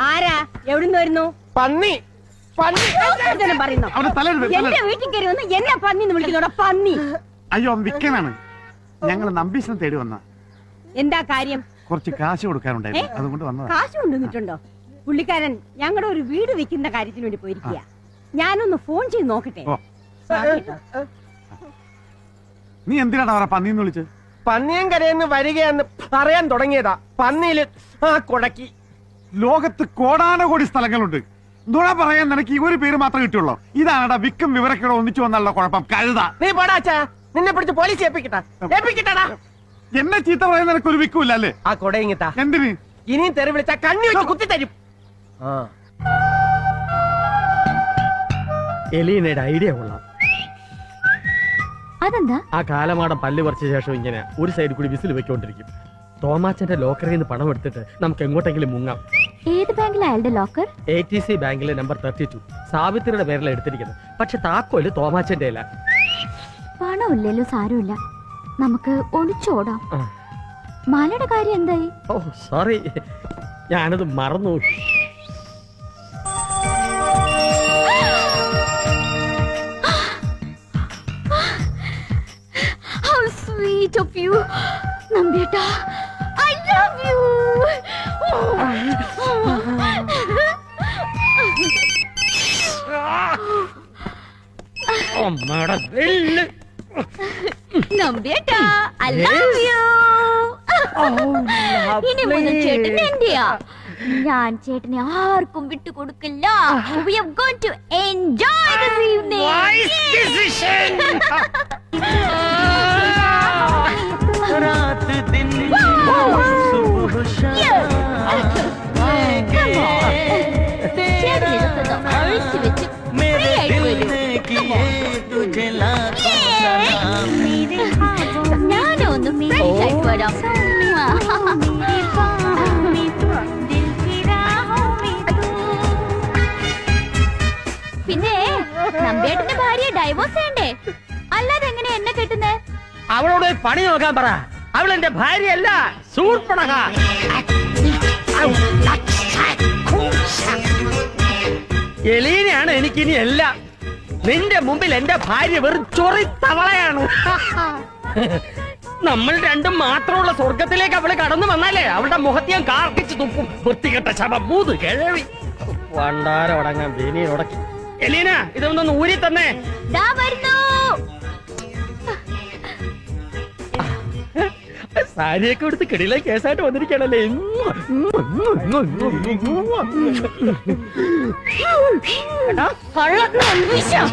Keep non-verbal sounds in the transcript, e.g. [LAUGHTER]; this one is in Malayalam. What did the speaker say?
ആരാ? എവിടുന്ന് വരുന്നു? പന്നി. പന്നി. പറയുന്നു. തലയിൽ വെ- എന്റെ വീട്ടിൽ കയറി വന്ന് എന്നെ പന്നി എന്ന് വിളിക്കുന്നോടാ പന്നി. അയ്യോ അവൻ ഞങ്ങൾ നമ്പീസിനെ തേടി വന്ന. എന്താ കാര്യം? കുറച്ച് കാശ് കൊടുക്കാനുണ്ടായിരുന്നു. അതുകൊണ്ട് വന്നതാ. കാശ് കൊണ്ടുവന്നിട്ടുണ്ടോ? പുള്ളിക്കാരൻ ഞങ്ങളുടെ ഒരു വീട് വെക്കുന്ന കാര്യത്തിന് വേണ്ടി പോയിരിക്കുക ഞാനൊന്ന് ഫോൺ ചെയ്ത് നോക്കട്ടെ? ഓ. സാരി കേട്ടോ. നീ എന്തിനാണ് അവരെ പന്നിന്ന് വിളിച്ചത്? പന്നിയും കരയെന്ന് വരികയെന്ന് പറയാൻ തുടങ്ങിയതാ. പന്നിയിൽ ആ കൊടക്കി. ലോകത്ത് കോടാനകോടി സ്ഥലങ്ങളുണ്ട്. നുണ പറയാൻ നിനക്ക് ഈ ഒരു പേര് മാത്രമേ കിട്ടുള്ളൂ ഇതാണടാ വിക്കും വിവരക്കേട് ഒന്നിച്ചു വന്നുള്ള കുഴപ്പം. കഴുത. നീ പോടാച്ചാ നിന്നെ പിടിച്ച് പോലീസ് ഏൽപ്പിക്കട്ടാ. ഏൽപ്പിക്കട്ടാടാ. എന്നെ ചീത്ത പറയാൻ നിനക്ക് ഒരു വിക്കും ഇല്ലല്ലേ ആ കൊടയിങ്ങിത്താ. എന്തിന്? ഇനിയും തെറി വിളിച്ച കണ്ണി വെച്ച് കുത്തി തരും എലീനയുടെ ഐഡിയ കൊള്ളാം. അതെന്താ? ആ കാലമാടം പല്ല് പറിച്ച ശേഷം ഇങ്ങനെ ഒരു സൈഡിൽ കൂടി വിസിൽ വെക്കൊണ്ടിരിക്കും. തോമാച്ചന്റെ ലോക്കറിൽ നിന്ന് പണം എടുത്തിട്ട് നമുക്ക് എങ്ങോട്ടെങ്കിലും മുങ്ങാം. ഏത് ബാങ്കിലാ അയാളുടെ ലോക്കർ? എ ടി സി ബാങ്കിലെ നമ്പർ തേർട്ടി ടു സാവിത്രിയുടെ പേരിലാണ് എടുത്തിരിക്കുന്നത്. പക്ഷെ താക്കോൽ തോമാച്ചന്റെ അല്ല പണമില്ലല്ലോ സാരമില്ല. നമുക്ക് ഒളിച്ചോടാം ആ. മാലയുടെ കാര്യം എന്തായി? ഓ സോറി. ഞാനത് മറന്നു. How sweet of you, നമ്പ്യേട്ടാ. നമ്പ്യേട്ടാ, you. ഇനി മുതൽ ചേട്ടൻ എന്റെയാ ഞാൻ ചേട്ടനെ ആർക്കും വിട്ടുകൊടുക്കില്ല. We are going to enjoy this evening. रात [LAUGHS] ഞാനോ ഒന്ന് വരാം പിന്നെ നമ്പേട്ടന്റെ ഭാര്യ ഡൈവോഴ്സ് ചെയ്യണ്ടേ? അല്ലാതെ എങ്ങനെ എന്നെ കെട്ടുന്നേ? അവളോട് പണി നോക്കാൻ പറ. അവൾ എന്റെ ഭാര്യയല്ല സൂർപ്പണക. എലീനെയാണ് എനിക്കിനി എല്ലാം. നിന്റെ മുമ്പിൽ എന്റെ ഭാര്യ വെറും ചൊറി തവളയാണ്. നമ്മൾ രണ്ടും മാത്രമുള്ള സ്വർഗത്തിലേക്ക് അവൾ കടന്നു വന്നാലേ അവളുടെ മുഖത്ത് ഞാൻ കാർക്കിച്ചു തുപ്പും. വൃത്തികെട്ട ശവം മൂന്ന് കിഴവി. വണ്ടാരം ഉടങ്ങാൻ വേനി ഉടക്കി. എലീന ഇതൊന്നൊന്ന് ഊരി തന്നെ. ദാ വരുന്നു. സാരിയൊക്കെ എടുത്ത് കിടിലെ കേസായിട്ട് വന്നിരിക്കണല്ലേ ചൂപ്പനകല്ലേ ഞാൻ